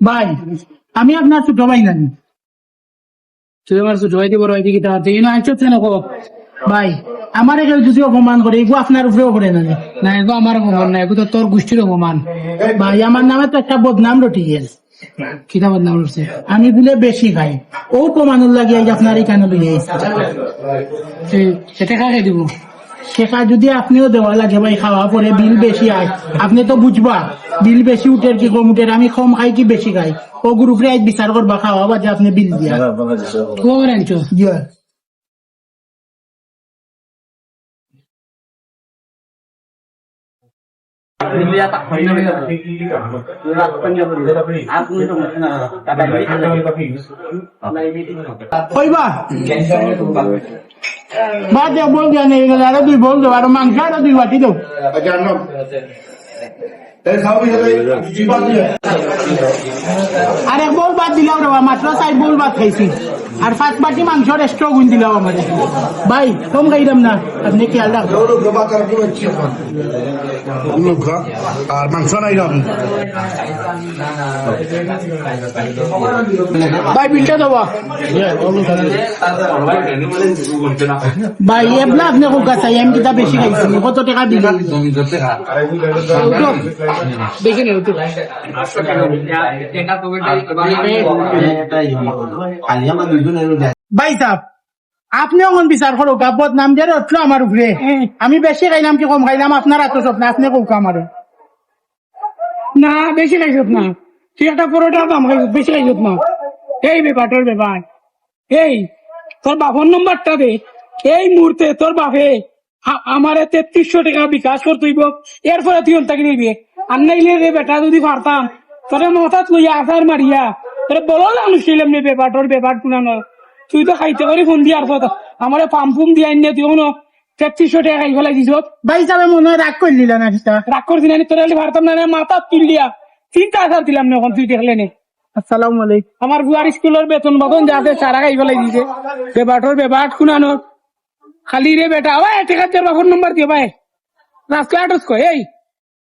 ভাই, আমি আপনার ছোট ভাই নানি তুই আমার ছোট ভাই দিব, রয় দিকে তাহাতে ইনো আইছো তেন কো ভাই, আমার কেউ যদি অপমান করে এগুলো আপনার উপরেও করে না না এগো আমার অপমান না এগো তো তোর গোষ্ঠীর অপমান। ভাই, আমার নামে তো একটা বদনাম রটি গেছে। আমি বলে বেশি খাই। ও প্রমাণের লাগে আজ আপনার এখানে লইয়ে সেটা খাই দিব? শেখা যদি আপনিও দেওয়া লাগে ভাই খাওয়া পরে বিল বেশি আয়। আপনি তো বুঝবা বিল বেশি উঠের কি কম উঠের আমি কম খাই কি বেশি খাই? ও গ্রুপে আজ বিচার করবা খাওয়া বাজে আপনি বিল দিয়া। খবর আনছো? দিয়া। কইবা বাদ দে বল দিয়া নেই গেলে আরও দুই বল দেবো আর মাংস আরও দুই বাটি দেবো আর এক বল বাদ দিলাম রে মাত্র চার বল বাদ খাইছি। আর পাঁচ বাটি মাংস এক্সট্রা গুণ দিলাম আমার ভাই কম খাইলাম না। আপনি খেয়াল রাখবেন। আর মাংস নাই না ভাই বিলটা দেবো। ভাই এবলা আপনি কোক চাই? আমি কিতা বেশি খাইছি। কত টাকা দিলি? দেখে নেও সাহ আপনি অমন বিচার করো গাবত নাম দিয়ে উঠল আমার উপরে আমি বেশি খাইলাম কি কম খাইলাম আপনার এত স্বপ্ন, আপনি কোক আমার না বেশি খাইছত না তুই একটা পরোটা দাম খাইছ বেশি খাইছত না এই ব্যাপারটার ব্যাপার এই তোর বাপর নম্বরটা দে। এই মুহূর্তে তোর বাপে আমারে তেত্রিশশো টাকা বিকাশ করতেইব এরপরে তুই অন্তাকে নিবি আর নাইলে রে বেটা যদি পারতাম। তোরে মাথাত লইয়া আসার মারিয়া। তোরে বলো নি ব্যাপারটার ব্যাপার শুনানো। তুই তো খাইতে পারি ফোন দিয়ার পর আমারে পাম্পুম দিয়ে আনিয়ে তুই কোনো তেত্রিশশো টাকা খাই ফেলাই দিছ। ভাই সাহেব মনে হয় রাগ করে দিলা না রাগ করছি না তোর ভারতাম না মাথা তুলিয়া তিনটা হাজার দিলাম না এখন তুই দেখলে নে? আসসালামু আলাইকুম। আমার বুয়ার স্কুলের বেতন মতন যাতে সারা খাই ফেলাই দিছে। বেবাটর বেবাট শুনানো। খালি রে বেটা ওই ঠিক আছে বাবুর নম্বর দিয়ে ভাই রাস্তা আটস কয় এই।